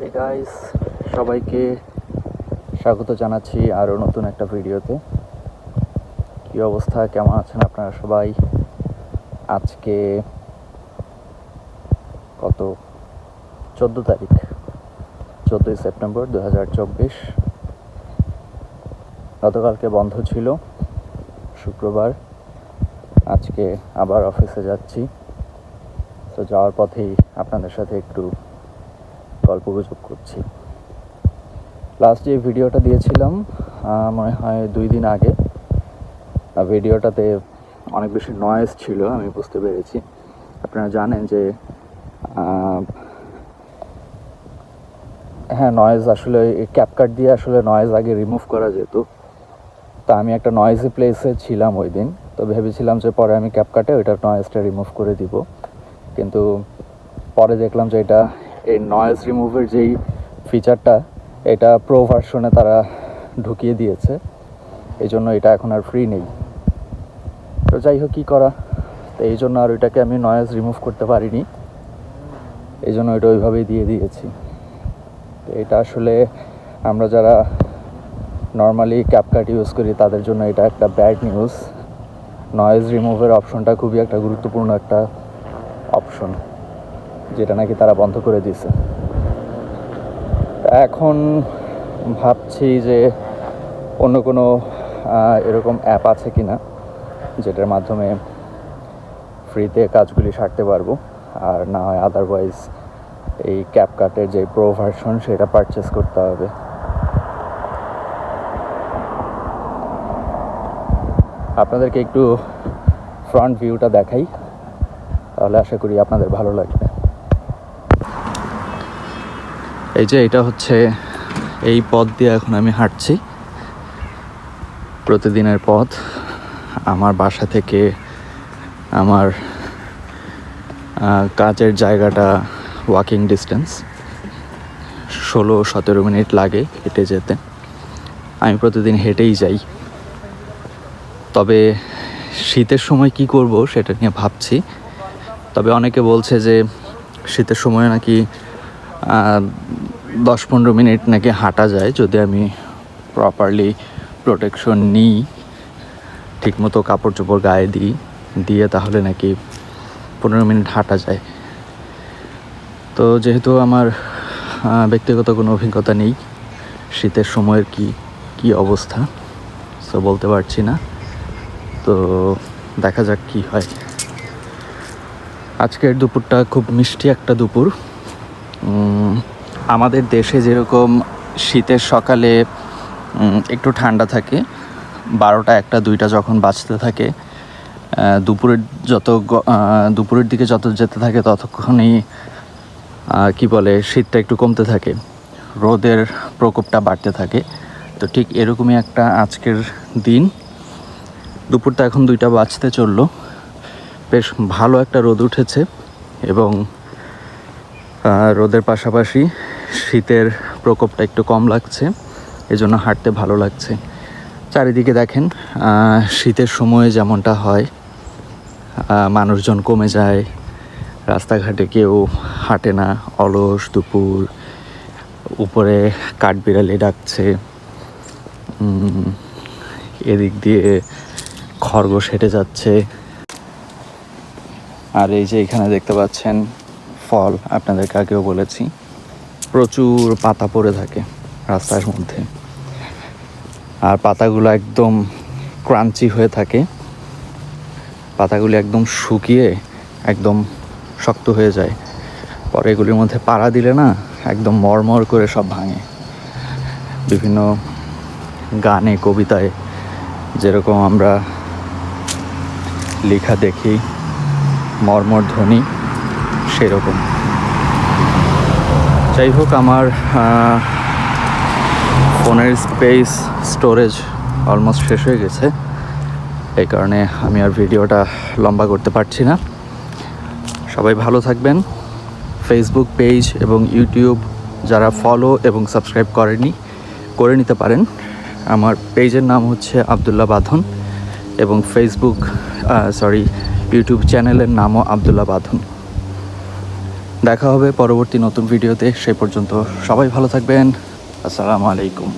এই গাইস সবাইকে স্বাগত জানাচ্ছি আরও নতুন একটা ভিডিওতে। কী অবস্থা? কেমন আছেন আপনারা সবাই? আজকে কত? চোদ্দ তারিখ, চোদ্দোই সেপ্টেম্বর দু হাজার চব্বিশ। গতকালকে বন্ধ ছিল, শুক্রবার। আজকে আবার অফিসে যাচ্ছি। তো যাওয়ার পথেই আপনাদের সাথে একটু গল্প গুজব করছি। লাস্ট যে ভিডিওটা দিয়েছিলাম মনে হয় দুই দিন আগে ভিডিওটাতে অনেক বেশি নয়েজ ছিল, আমি বুঝতে পেরেছি। আপনারা জানেন যে হ্যাঁ নয়েজ আসলে ক্যাপকাট দিয়ে আসলে নয়েজ আগে রিমুভ করা যেত। তা আমি একটা নয়েজি প্লেসে ছিলাম ওই দিন, তো ভেবেছিলাম যে পরে আমি ক্যাপকাটে ওইটার নয়েজটা রিমুভ করে দিব। কিন্তু পরে দেখলাম যে এটা এই নয়েজ রিমুভের যেই ফিচারটা এটা প্রো ভার্সনে তারা ঢুকিয়ে দিয়েছে। এই জন্য এটা এখন আর ফ্রি নেই। তো যাই হোক, কী করা? তো এই জন্য আর ওইটাকে আমি নয়েজ রিমুভ করতে পারিনি। এই জন্য এটা ওইভাবেই দিয়ে দিয়েছি। তো এটা আসলে আমরা যারা নর্মালি ক্যাপকাট ইউজ করি, তাদের জন্য এটা একটা ব্যাড নিউজ নয়েজ রিমুভের অপশনটা খুবই একটা গুরুত্বপূর্ণ একটা অপশন যেটা নাকি তারা বন্ধ করে দিয়েছে। এখন ভাবছি যে অন্য কোনো এরকম অ্যাপ আছে কি না যেটার মাধ্যমে ফ্রিতে কাজগুলি সারতে পারব। আর না হয় আদারওয়াইজ এই ক্যাপকাটের যে প্রো ভার্সন সেটা পারচেস করতে হবে। আপনাদেরকে একটু ফ্রন্ট ভিউটা দেখাই, তাহলে আশা করি আপনাদের ভালো লাগবে। এই যে এটা হচ্ছে এই পথ দিয়ে এখন আমি হাঁটছি। প্রতিদিনের পথ। আমার বাসা থেকে আমার কাজের জায়গাটা ওয়াকিং ডিস্টেন্স ষোলো, সতেরো মিনিট লাগে হেঁটে যেতে। আমি প্রতিদিন হেঁটেই যাই। তবে শীতের সময় কি করব সেটা নিয়ে ভাবছি। তবে অনেকে বলছে যে শীতের সময় নাকি দশ পনেরো মিনিট নাকি হাঁটা যায় যদি আমি প্রপারলি প্রোটেকশন নিই, ঠিকমতো কাপড় চোপড় গায়ে দিই, দিয়ে তাহলে নাকি পনেরো মিনিট হাঁটা যায়। তো যেহেতু আমার ব্যক্তিগত কোনো অভিজ্ঞতা নেই, শীতের সময়ের কি কি অবস্থা তো বলতে পারছি না। তো দেখা যাক কি হয়। আজকের দুপুরটা খুব মিষ্টি একটা দুপুর। আমাদের দেশে যেরকম শীতের সকালে একটু ঠান্ডা থাকে, বারোটা একটা, দুইটা যখন বাঁচতে থাকে দুপুরের যত দুপুরের দিকে যত যেতে থাকে ততক্ষণই কি বলে, শীতটা একটু কমতে থাকে, রোদের প্রকোপটা বাড়তে থাকে। তো ঠিক এরকমই একটা আজকের দিন। দুপুরটা এখন দুইটা বাজতে চলল। বেশ ভালো একটা রোদ উঠেছে এবং রোদের পাশাপাশি শীতের প্রকোপটা একটু কম লাগছে, এজন্য হাঁটতে ভালো লাগছে। চারিদিকে দেখেন শীতের সময়ে যেমনটা হয় মানুষজন কমে যায়, রাস্তাঘাটে কেউ হাঁটে না, অলস, দুপুর, উপরে কাঠবিড়ালি ডাকছে এদিক দিয়ে খরগোশ হেঁটে যাচ্ছে। আর এই যে এখানে দেখতে পাচ্ছেন ফল, আপনাদেরকে আগেও বলেছি। প্রচুর পাতা পড়ে থাকে রাস্তার মধ্যে। আর পাতাগুলো একদম ক্রাঞ্চি হয়ে থাকে। পাতাগুলি একদম শুকিয়ে একদম শক্ত হয়ে যায়। পরে এগুলির মধ্যে পাড়া দিলে না একদম মরমর করে সব ভাঙে। বিভিন্ন গানে, কবিতায় যেরকম আমরা লেখা দেখি মর্মর ধ্বনি, সেরকম। যাই হোক, আমার ফোনের স্পেস স্টোরেজ অলমোস্ট শেষ হয়ে গেছে। এই কারণে আমি আর ভিডিওটা লম্বা করতে পারছি না। সবাই ভালো থাকবেন। ফেসবুক পেজ এবং ইউটিউব যারা ফলো এবং সাবস্ক্রাইব করেনি করে নিতে পারেন। আমার পেজের নাম হচ্ছে আবদুল্লাহ বাঁধন এবং ফেসবুক সরি ইউটিউব চ্যানেলের নামও আবদুল্লাহ বাঁধন। দেখা হবে পরবর্তী নতুন ভিডিওতে। সেই পর্যন্ত সবাই ভালো থাকবেন। আসসালামু আলাইকুম।